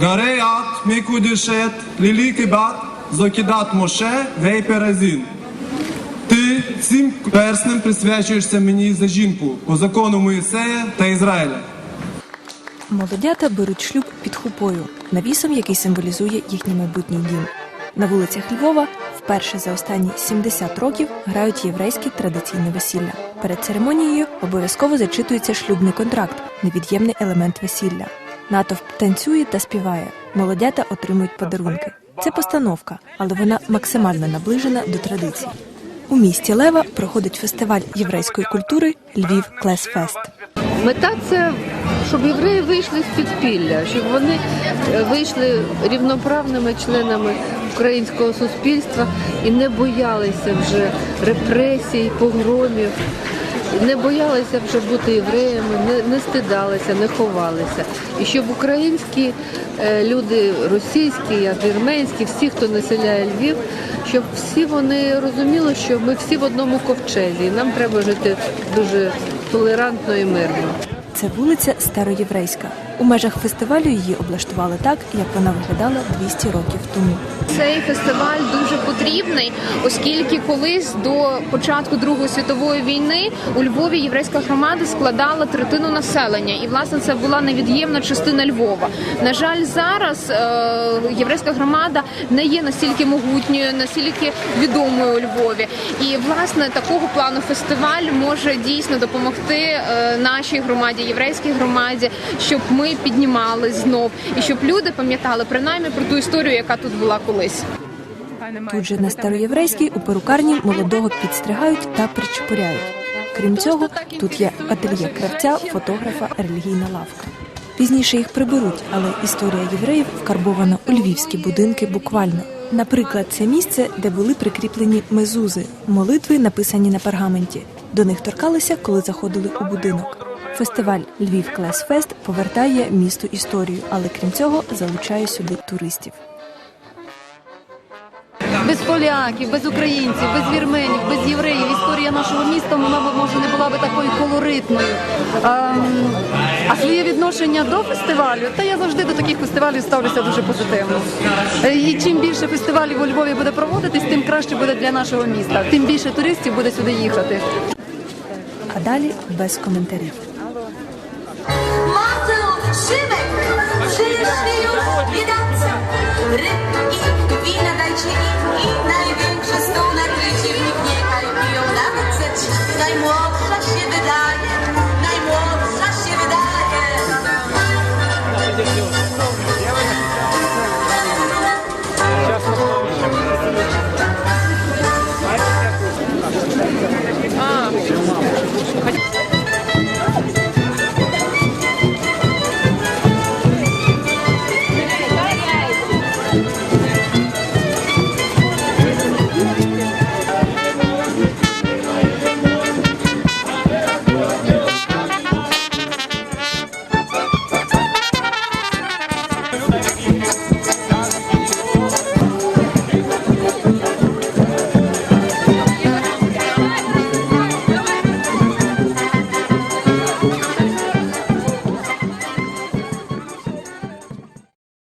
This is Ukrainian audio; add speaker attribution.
Speaker 1: Гарей ат мікудішет, ліліки бат, зокідат моше, вей перезін. Ти цим перснем присвячуєшся мені за жінку по закону Моїсея та Ізраїля.
Speaker 2: Молодята беруть шлюб під хупою, навісом, який символізує їхній майбутній дім. На вулицях Львова вперше за останні 70 років грають єврейське традиційне весілля. Перед церемонією обов'язково зачитується шлюбний контракт, невід'ємний елемент весілля. Натовп танцює та співає. Молодята отримують подарунки. Це постановка, але вона максимально наближена до традицій. У місті Лева проходить фестиваль єврейської культури Львів Клесфест.
Speaker 3: Мета це, щоб євреї вийшли з підпілля, щоб вони е, вийшли рівноправними членами українського суспільства і не боялися вже репресій, погромів, не боялися вже бути євреями, не, не стидалися, не ховалися. І щоб українські е, люди, російські, вірменські, всі, хто населяє Львів, щоб всі вони розуміли, що ми всі в одному ковчезі, і нам треба жити дуже толерантно і мирно.
Speaker 2: Це вулиця Староєврейська. У межах фестивалю її облаштували так, як вона виглядала 200 років тому.
Speaker 4: Цей фестиваль дуже потрібний, оскільки колись до початку Другої світової війни у Львові єврейська громада складала третину населення, і власне це була невід'ємна частина Львова. На жаль, зараз е, єврейська громада не є настільки могутньою, настільки відомою у Львові. І власне такого плану фестиваль може дійсно допомогти е, нашій громаді, єврейській громаді, щоб ми піднімали знов і щоб люди пам'ятали принаймні про ту історію, яка тут була колись.
Speaker 2: Тут же на Староєврейській у перукарні молодого підстригають та причепуряють. Крім цього, тут є ательє кравця, фотографа, релігійна лавка. Пізніше їх приберуть, але історія євреїв вкарбована у львівські будинки буквально. Наприклад, це місце, де були прикріплені мезузи, молитви, написані на пергаменті. До них торкалися, коли заходили у будинок. Фестиваль Львів Клес Фест повертає місту історію, але крім цього залучає сюди туристів.
Speaker 5: Без поляків, без українців, без вірменів, без євреїв історія нашого міста вона б може не була би такою колоритною. А, а своє відношення до фестивалю, та я завжди до таких фестивалів ставлюся дуже позитивно. Е, І чим більше фестивалів у Львові буде проводитись, тим краще буде для нашого міста. Тим більше туристів буде сюди їхати.
Speaker 2: А далі без коментарів.
Speaker 6: Масел, Шимек, Шиші,